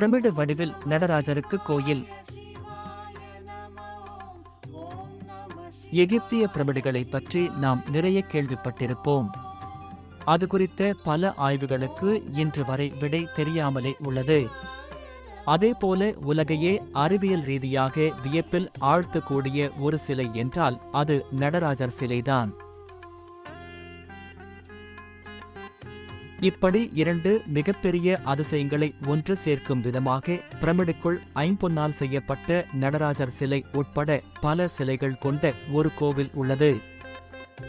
Pyramid வடிவில் நடராஜருக்கு கோயில். எகிப்திய பிரமிடுகளை பற்றி நாம் நிறைய கேள்விப்பட்டிருப்போம். அது குறித்த பல ஆய்வுகளுக்கு இன்று வரை விடை தெரியாமலே உள்ளது. அதேபோல உலகையே அறிவியல் ரீதியாக வியப்பில் ஆழ்த்தக்கூடிய ஒரு சிலை என்றால் அது நடராஜர் சிலைதான். இப்படி இரண்டு மிகப்பெரிய அதிசயங்களை ஒன்று சேர்க்கும் விதமாக பிரமிடுக்குள் ஐம்பொன்னால் செய்யப்பட்ட நடராஜர் சிலை உட்பட பல சிலைகள் கொண்ட ஒரு கோவில் உள்ளது.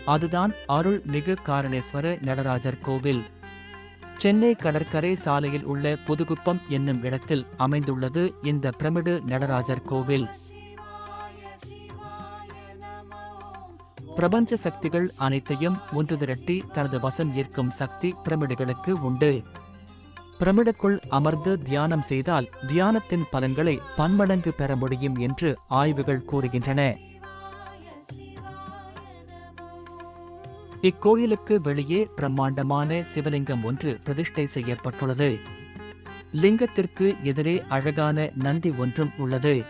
அதுதான் அருள்மிகு காரணேஸ்வர நடராஜர் கோவில். சென்னை கடற்கரை சாலையில் உள்ள புதுகுப்பம் என்னும் இடத்தில் அமைந்துள்ளது இந்த பிரமிடு நடராஜர் கோவில். பிரபஞ்ச சக்திகள் அனைத்தையும் ஒன்று திரட்டி தனது வசம் ஈர்க்கும் சக்தி பிரமிடுகளுக்கு உண்டு. பிரமிடுக்குள் அமர்ந்து தியானம் செய்தால் தியானத்தின் பலன்களை பன்மடங்கு பெற முடியும் என்று ஆய்வுகள் கூறுகின்றன. இக்கோயிலுக்கு வெளியே பிரம்மாண்டமான சிவலிங்கம் ஒன்று பிரதிஷ்டை செய்யப்பட்டுள்ளது. லிங்கத்திற்கு எதிரே அழகான நந்தி ஒன்றும் உள்ளது.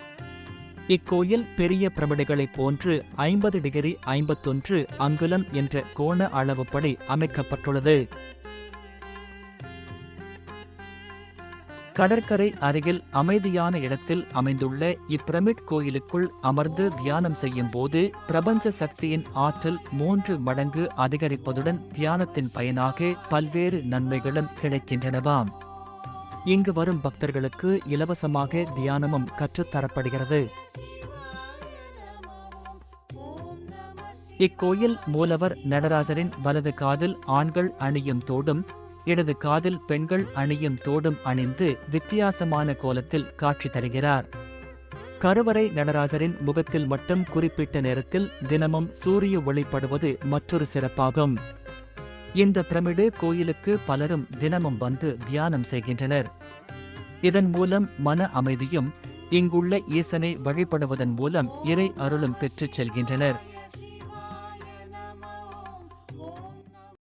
இக்கோயில் பெரிய பிரமிடுகளைப் போன்று ஐம்பது டிகிரி ஐம்பத்தொன்று அங்குலம் என்ற கோண அளவுப்படி அமைக்கப்பட்டுள்ளது. கடற்கரை அருகில் அமைதியான இடத்தில் அமைந்துள்ள இப்பிரமிட் கோயிலுக்குள் அமர்ந்து தியானம் செய்யும் போது பிரபஞ்ச சக்தியின் ஆற்றல் மூன்று மடங்கு அதிகரிப்பதுடன் தியானத்தின் பயனாக பல்வேறு நன்மைகளும் கிடைக்கின்றனவாம். இங்கு வரும் பக்தர்களுக்கு இலவசமாக தியானமும் கற்றுத்தரப்படுகிறது. இக்கோயில் மூலவர் நடராஜரின் வலது காதில் ஆண்கள் அணியும் தோடும் இடது காதில் பெண்கள் அணியும் தோடும் அணிந்து வித்தியாசமான கோலத்தில் காட்சி தருகிறார். கருவறை நடராஜரின் முகத்தில் மட்டும் குறிப்பிட்ட நேரத்தில் தினமும் சூரிய ஒளிப்படுவது மற்றொரு சிறப்பாகும். இந்த பிரமிடு கோயிலுக்கு பலரும் தினமும் வந்து தியானம் செய்கின்றனர். இதன் மூலம் மன அமைதியும் இங்குள்ள ஈசனை வழிபடுவதன் மூலம் இறை அருளும் பெற்றுச் செல்கின்றனர்.